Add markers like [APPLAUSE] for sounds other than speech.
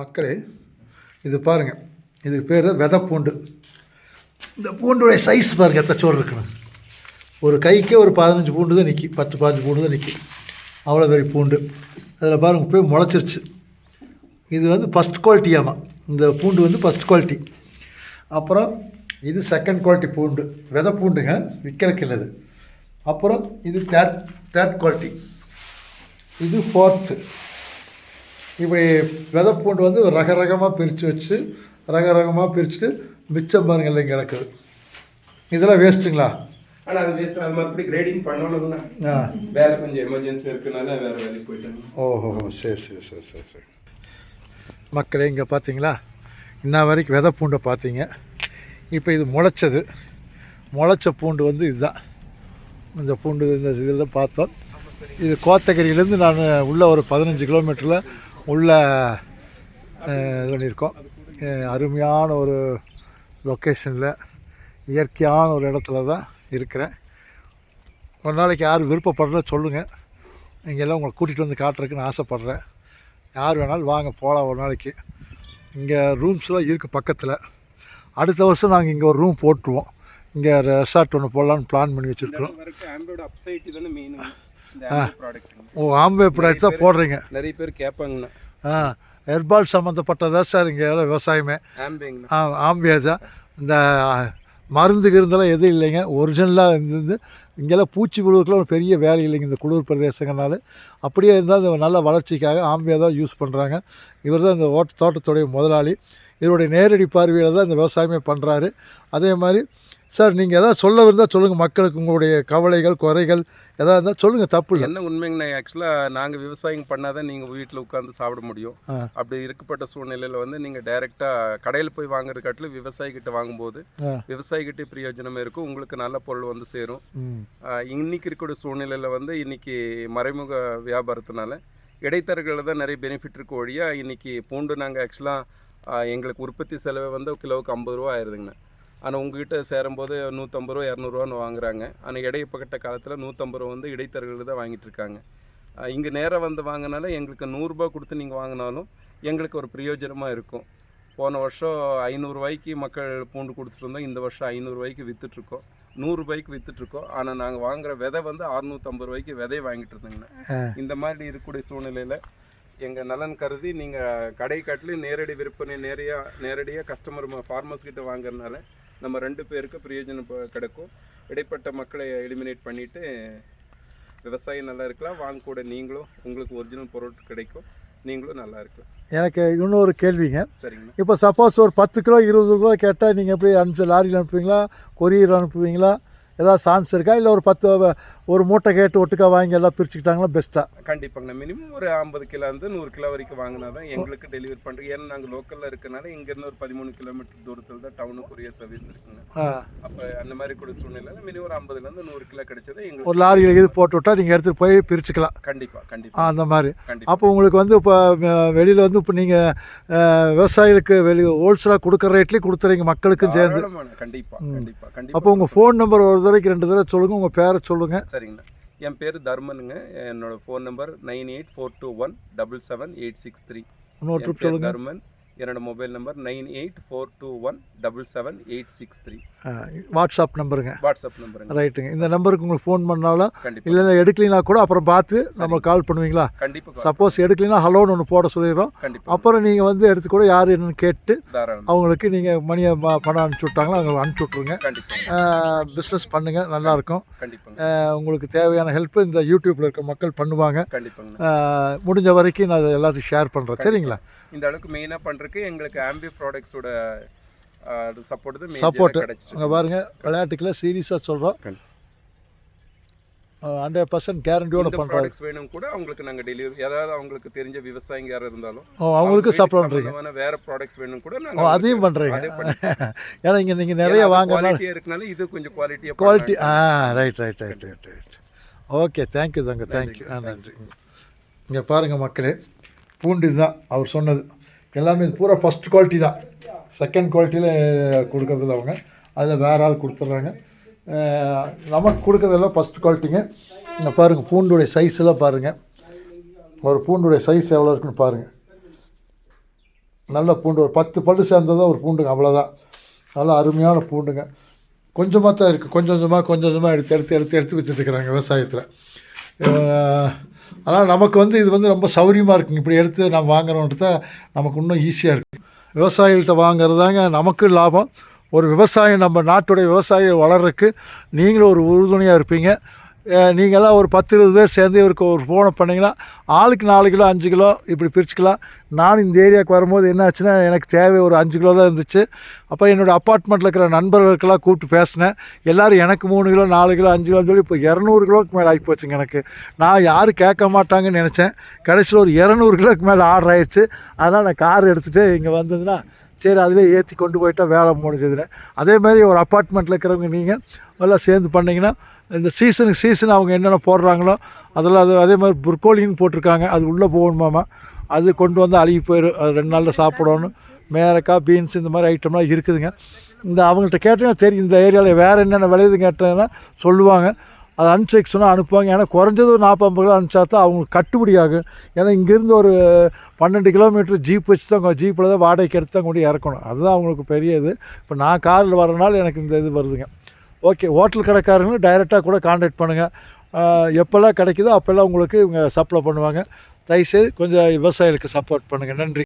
மக்களே இது பாருங்கள் இதுக்கு பேர் விதை பூண்டு இந்த பூண்டுடைய சைஸ் பாருங்கள் எத்தனை சோறு இருக்குன்னு. ஒரு கைக்கே ஒரு பதினஞ்சு பூண்டு தான் நிற்கி பத்து பதினஞ்சு பூண்டு தான் நிற்கி அவ்வளோ பெரிய பூண்டு. அதில் பாருங்கள் போய் முளைச்சிருச்சு. இது வந்து ஃபஸ்ட் குவாலிட்டியாமா இந்த பூண்டு வந்து ஃபஸ்ட் குவாலிட்டி அப்புறம் இது செகண்ட் குவாலிட்டி பூண்டு. விதை பூண்டுங்க விற்கிறக்கு இல்லது. அப்புறம் இது தேர்ட் தேர்ட் குவாலிட்டி இது ஃபோர்த்து இப்படி விதை பூண்டு வந்து ரக ரகமாக பிரித்து வச்சு ரக ரகமாக பிரிச்சுட்டு மிச்சம் பாருங்கள் இல்லைங்க கிடக்குது இதெல்லாம் வேஸ்ட்டுங்களா ஆனால் அது வேஸ்ட் அது மறுபடி கிரேடிங் பண்ணணும்னா ஆ. வேலை கொஞ்சம் எமர்ஜென்சி இருக்கனால வேற வேலைக்கு போயிட்டாங்க ஓஹோ சரி சரி சரி சரி சரி. மக்களே இங்கே பார்த்தீங்களா இன்ன வரைக்கும் விதை பூண்டை பார்த்தீங்க இப்போ இது முளைச்சது. முளைச்ச பூண்டு வந்து இதுதான். இந்த பூண்டு இந்த இதில் பார்த்தோம். இது கோத்தகிரியிலேருந்து நான் உள்ள ஒரு பதினஞ்சு கிலோமீட்டரில் உள்ள இது பண்ணியிருக்கோம் அருமையான ஒரு லொக்கேஷனில் இயற்கையான ஒரு இடத்துல தான் இருக்கிறேன். ஒரு நாளைக்கு யார் விருப்பப்படுறத சொல்லுங்கள் இங்கெல்லாம் உங்களை கூட்டிகிட்டு வந்து காட்டுறதுக்குன்னு ஆசைப்பட்றேன். யார் வேணாலும் வாங்க போகலாம் ஒரு நாளைக்கு. இங்கே ரூம்ஸ்லாம் இருக்குது பக்கத்தில். அடுத்த வருஷம் நாங்கள் இங்கே ஒரு ரூம் போட்டுருவோம். இங்கே ரெசார்ட் ஒன்று போடலான்னு பிளான் பண்ணி வச்சுருக்கிறோம். ஓ ஆம்பே ப்ராடக்ட் தான் போடுறீங்க. நிறைய பேர் கேட்பாங்கண்ணா ஆ ஹெர்பால் சம்மந்தப்பட்டதா சார் இங்கே எல்லாம் விவசாயமே? ஆ ஆம்பியா தான். இந்த மருந்து கிருந்தெல்லாம் எதுவும் இல்லைங்க. ஒரிஜினலாக இருந்தது. இங்கெல்லாம் பூச்சி புழுக்கெல்லாம் ஒரு பெரிய வேலை இல்லைங்க இந்த குளிர் பிரதேசங்கனால அப்படியே இருந்தால் இந்த நல்ல வளர்ச்சிக்காக ஆம்பியா தான் யூஸ் பண்ணுறாங்க இவர் தான் இந்த ஓட்ட தோட்டத்துடைய முதலாளி. இவருடைய நேரடி பார்வையில் தான் இந்த விவசாயமே பண்ணுறாரு அதே மாதிரி சார் நீங்கள் எதாவது சொல்ல இருந்தால் சொல்லுங்கள் மக்களுக்கு உங்களுடைய கவலைகள் குறைகள் எதாக இருந்தால் சொல்லுங்கள் தப்பு இல்லை. என்ன உண்மைங்கண்ணா ஆக்சுவலாக நாங்கள் விவசாயம் பண்ணாதான் நீங்கள் வீட்டில் உட்காந்து சாப்பிட முடியும். அப்படி இருக்கப்பட்ட சூழ்நிலையில் வந்து நீங்கள் டைரெக்டாக கடையில் போய் வாங்குறது காட்டிலும் விவசாயிகிட்ட வாங்கும்போது. விவசாயிகிட்ட பிரயோஜனம் இருக்கும். உங்களுக்கு நல்ல பொருள் வந்து சேரும். இன்னைக்கு இருக்கக்கூடிய சூழ்நிலையில் வந்து இன்னைக்கு மறைமுக வியாபாரத்தினால இடைத்தரகளில் தான் நிறைய பெனிஃபிட் இருக்கு ஒழியா இன்றைக்கி பூண்டு நாங்கள் ஆக்சுவலாக எங்களுக்கு உற்பத்தி செலவு வந்து கிலோவுக்கு ஐம்பது ரூபா ஆயிருதுங்கண்ணா. ஆனால் உங்ககிட்ட சேரும்போது நூற்றம்பது ரூபா இரநூறுவான்னு வாங்குறாங்க. ஆனால் இடைப்பட்ட காலத்தில் நூற்றம்பது ரூபா வந்து இடைத்தரகர்கள் தான் வாங்கிட்டு இருக்காங்க. இங்கே நேராக வந்து வாங்கினால எங்களுக்கு நூறுரூபா கொடுத்து நீங்கள் வாங்கினாலும் எங்களுக்கு ஒரு பிரயோஜனமாக இருக்கும். போன வருஷம் ஐநூறுரூவாய்க்கு மக்கள் பூண்டு கொடுத்துட்டு இருந்தோம் இந்த வருஷம் ஐநூறுரூவாய்க்கு விற்றுட்ருக்கோம் நூறுரூபாய்க்கு விற்றுட்ருக்கோம் ஆனால் நாங்கள் வாங்குற விதை வந்து அறுநூற்றம்பது ரூபாய்க்கு விதையை வாங்கிட்டு இருந்தோங்கண்ணா. இந்த மாதிரி இருக்கக்கூடிய சூழ்நிலையில் எங்கள் நலன் கருதி நீங்கள் கடை காட்டிலும் நேரடி விற்பனை நேரடியாக நேரடியாக கஸ்டமர் ஃபார்மர்ஸ் கிட்ட வாங்குறதுனால நம்ம ரெண்டு பேருக்கு பிரயோஜனம் கிடைக்கும். இடைப்பட்ட மக்களை எலிமினேட் பண்ணிவிட்டு விவசாயம் நல்லா இருக்கலாம். வாங்கக்கூட நீங்களும் உங்களுக்கு ஒரிஜினல் பொருள் கிடைக்கும். நீங்களும் நல்லா இருக்கலாம். எனக்கு இன்னொரு கேள்விங்க. சரிங்கண்ணா இப்போ சப்போஸ் ஒரு பத்து கிலோ இருபது கிலோ கேட்டால் நீங்கள் எப்படி அனுப்பி லாரியில் அனுப்புவீங்களா? கொரியர் அனுப்புவீங்களா? ஏதாவது சான்ஸ் இருக்கா? இல்லை ஒரு பத்து ஒரு மூட்டை கேட்டு ஒட்டுக்கா வாங்கி எல்லாம் பிரிச்சுக்கிட்டாங்களா? பெஸ்ட்டாக கண்டிப்பாங்கண்ணா. மினிமம் ஒரு ஐம்பது கிலோ இருந்து நூறு கிலோ வரைக்கும் வாங்கினா தான் எங்களுக்கு டெலிவரி பண்ணுறோம் ஏன்னா நாங்கள் லோக்கலில் இருக்கனால இங்கேருந்து ஒரு பதிமூணு கிலோமீட்டர் தூரத்தில் தான் டவுனுக்கு கொரியர் சர்வீஸ் இருக்குங்க. அப்போ அந்த மாதிரி கூட சூழ்நிலையில் மினிமம் ஒரு ஐம்பதுலேருந்து நூறு கிலோ கிடைச்சது ஒரு எங்களுக்கு லாரியில் இது போட்டு விட்டா நீங்கள் எடுத்துகிட்டு போய் பிரிச்சுக்கலாம். கண்டிப்பாக கண்டிப்பாக அந்த மாதிரி. அப்போ உங்களுக்கு வந்து இப்போ வெளியில் வந்து இப்போ நீங்கள் விவசாயிகளுக்கு வெளி ஹோல்சேலாக கொடுக்குற ரேட்லேயும் கொடுத்துறீங்க மக்களுக்கும் சேர்ந்து. கண்டிப்பாக. கண்டிப்பாக கண்டிப்பாக அப்போ உங்கள் ஃபோன் நம்பர் ஒரு தடவைக்கு ரெண்டு தடவை சொல்லுங்கள் உங்கள் பேரை சொல்லுங்கள் சரிங்கண்ணா. என் பேர் தர்மனுங்க. என்னோட phone number nine eight four two one double seven eight six three. இன்னொரு ட்ரிப் சொல்லுங்கள் தர்மன். என்னோட mobile number nine eight four two one double seven eight six three. WhatsApp நம்பருங்க. WhatsApp நம்பருங்க. ரைட்டுங்க. இந்த நம்பருக்கு உங்களுக்கு ஃபோன் பண்ணாலும் இல்லைன்னா எடுக்கலைனா கூட அப்புறம் பார்த்து நம்மளுக்கு கால் பண்ணுவீங்களா? கண்டிப்பாக சப்போஸ் எடுக்கலைன்னா ஹலோன்னு ஒன்று போட சொல்லிடுறோம். அப்புறம் நீங்கள் வந்து எடுத்து கூட யார் என்னன்னு கேட்டு அவங்களுக்கு நீங்கள் மணியை பணம் அனுப்பிச்சி விட்டாங்களோ அவங்க அனுப்பிச்சி விட்ருங்க பிஸ்னஸ் பண்ணுங்கள் நல்லாயிருக்கும் உங்களுக்கு தேவையான ஹெல்ப் இந்த யூடியூப்பில் இருக்க மக்கள் பண்ணுவாங்க. முடிஞ்ச வரைக்கும் நான் அதை எல்லாத்தையும் ஷேர் பண்ணுறேன் சரிங்களா? இந்த அளவுக்கு மெயினாக பண்ணுறதுக்கு எங்களுக்கு ஆம்பி ப்ராடக்ட்ஸோட சப்போர்ட். மேஜராக அங்கே பாருங்கள் விளையாட்டுக்குள்ள சீரியஸாக சொல்கிறோம் ஹண்ட்ரட் பர்சன்ட் கேரண்டியோட இந்த பண்ணுறாங்க ப்ராடக்ட்ஸ் வேணும் கூட அவங்களுக்கு நாங்கள் டெலிவரி ஏதாவது அவங்களுக்கு தெரிஞ்ச விவசாயிங்க யாரும் இருந்தாலும் ஓ அவங்களுக்கு சப்ளை பண்ணுறீங்க வேற ப்ராடக்ட்ஸ் வேணும் கூட ஓ நாங்கள் அதையும் பண்ணுறீங்க. [LAUGHS] ஏன்னா இங்கே நீங்கள் நிறைய குவாலிட்டியாக இருக்கனால இது கொஞ்சம் குவாலிட்டியாக quality ah right right right right right okay thank you தாங்க தேங்க்யூ ஆ நன்றி. இங்கே பாருங்கள் மக்களே பூண்டு தான் அவர் சொன்னது. எல்லாமே இது பூரா ஃபஸ்ட் குவாலிட்டி தான். செகண்ட் குவாலிட்டியில் கொடுக்குறதில்ல அவங்க. அதில் வேற ஆள் கொடுத்துட்றாங்க. நமக்கு கொடுக்குறதெல்லாம் ஃபஸ்ட் குவாலிட்டிங்க இங்கே பாருங்கள் பூண்டுடைய சைஸ் எல்லாம் பாருங்கள் ஒரு பூண்டுடைய சைஸ் எவ்வளோ இருக்குன்னு பாருங்கள் நல்ல பூண்டு ஒரு பத்து பல்லு சேர்ந்ததாக ஒரு பூண்டுங்க அவ்வளோதான் நல்லா அருமையான பூண்டுங்க. கொஞ்சமாக தான் இருக்குது கொஞ்சம் கொஞ்சமாக கொஞ்சம் கொஞ்சமாக எடுத்து எடுத்து எடுத்து எடுத்து வச்சுட்டுருக்குறாங்க விவசாயத்தில். அதனால் நமக்கு வந்து இது வந்து ரொம்ப சௌரியமாக இருக்குங்க. இப்படி எடுத்து நம்ம வாங்குறோன்றது தான் நமக்கு இன்னும் ஈஸியாக இருக்குது விவசாயிகள்கிட்ட வாங்குறது தாங்க நமக்கு லாபம். ஒரு விவசாயம் நம்ம நாட்டுடைய விவசாயம் வளர்றதுக்கு நீங்களும் ஒரு உறுதுணையாக இருப்பீங்க. அஹ் நீங்கள்லாம் ஒரு பத்து இருபது பேர் சேர்ந்து இவருக்கு ஒரு ஃபோனை பண்ணிங்கன்னா ஆளுக்கு நாலு கிலோ அஞ்சு கிலோ இப்படி பிரிச்சுக்கலாம். நான் இந்த ஏரியாவுக்கு வரும்போது என்ன ஆச்சுன்னா எனக்கு தேவை ஒரு அஞ்சு கிலோ தான் இருந்துச்சு. அப்புறம் என்னோடய அப்பார்ட்மெண்ட்டில் இருக்கிற நண்பர்களுக்கெல்லாம் கூப்பிட்டு பேசினேன். எல்லோரும் எனக்கு மூணு கிலோ நாலு கிலோ அஞ்சு கிலோன்னு சொல்லி இப்போ இரநூறு கிலோவுக்கு மேலே ஆகி போச்சுங்க எனக்கு. நான் யாரும் கேட்க மாட்டாங்கன்னு நினச்சேன். கடைசியில் ஒரு இரநூறு கிலோவுக்கு மேலே ஆர்டர் ஆயிடுச்சு அதான் நான் கார் எடுத்துகிட்டு இங்கே வந்ததுன்னா சரி அதிலே ஏற்றி கொண்டு போயிட்டால் வேலை முடிஞ்சதுன்னு. அதே மாதிரி ஒரு அப்பார்ட்மெண்ட்டில் இருக்கிறவங்க நீங்கள் எல்லாம் சேர்ந்து பண்ணிங்கன்னா இந்த சீசனுக்கு சீசன் அவங்க என்னென்ன போடுறாங்களோ அதெல்லாம் அது அதே மாதிரி புர்கோலின்னு போட்டிருக்காங்க. அது உள்ளே போகணுமாமா அது கொண்டு வந்து அழுகி போயிடும் அது ரெண்டு நாளில் சாப்பிடணும் மேரக்காய் பீன்ஸ் இந்த மாதிரி ஐட்டம்லாம் இருக்குதுங்க. இந்த அவங்கள்ட்ட கேட்டீங்கன்னா தெரியும் இந்த ஏரியாவில் வேறு என்னென்ன விளையுது கேட்டீங்கன்னா சொல்லுவாங்க. அதை அனுப்பிச்சு சொன்னால் அனுப்புவாங்க. ஏன்னா குறைஞ்சது ஒரு நாற்பது கிலோ அனுப்பிச்சா தான் அவங்களுக்கு கட்டுப்படி ஆகும். ஏன்னா இங்கேருந்து ஒரு பன்னெண்டு கிலோமீட்டர் ஜீப் வச்சு தான் ஜீப்பில் தான் வாடகைக்கு எடுத்து தான் கொண்டு இறக்கணும். அதுதான் அவங்களுக்கு பெரிய இது. இப்போ நான் காரில் வரனால எனக்கு இந்த இது வருதுங்க. ஓகே ஹோட்டல் கடைக்காரங்களும் டைரெக்டாக கூட காண்டாக்ட் பண்ணுங்கள் எப்போல்லாம் கிடைக்குதோ அப்போல்லாம் உங்களுக்கு இவங்க சப்ளை பண்ணுவாங்க. தயவுசெய்து கொஞ்சம் விவசாயிகளுக்கு சப்போர்ட் பண்ணுங்கள் நன்றி.